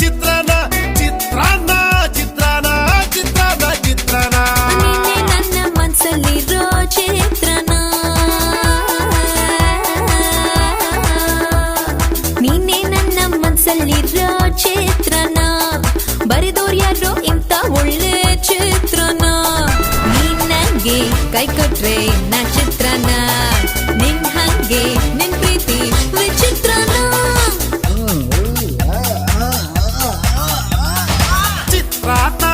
ಚಿತ್ರನ, ಚಿತ್ರಾನ್ನ ಚಿತ್ರಾನ್ನ ಚಿತ್ರಾನ್ನ ಚಿತ್ರಾನ ನನ್ನ ಮನಸ್ಸಲ್ಲಿರೋ ಚಿತ್ರನ. ನೀನೇ ನನ್ನ ಮನಸ್ಸಲ್ಲಿರೋ ಚಿತ್ರನ. ಬರೆದೋರ್ ಯಾರೋ ಇಂಥ ಒಳ್ಳೆ ಚಿತ್ರನ. ನೀ ನನಗೆ ಕೈ ಕೊಟ್ರೆ ನಾ ಚಿತ್ರನ. trata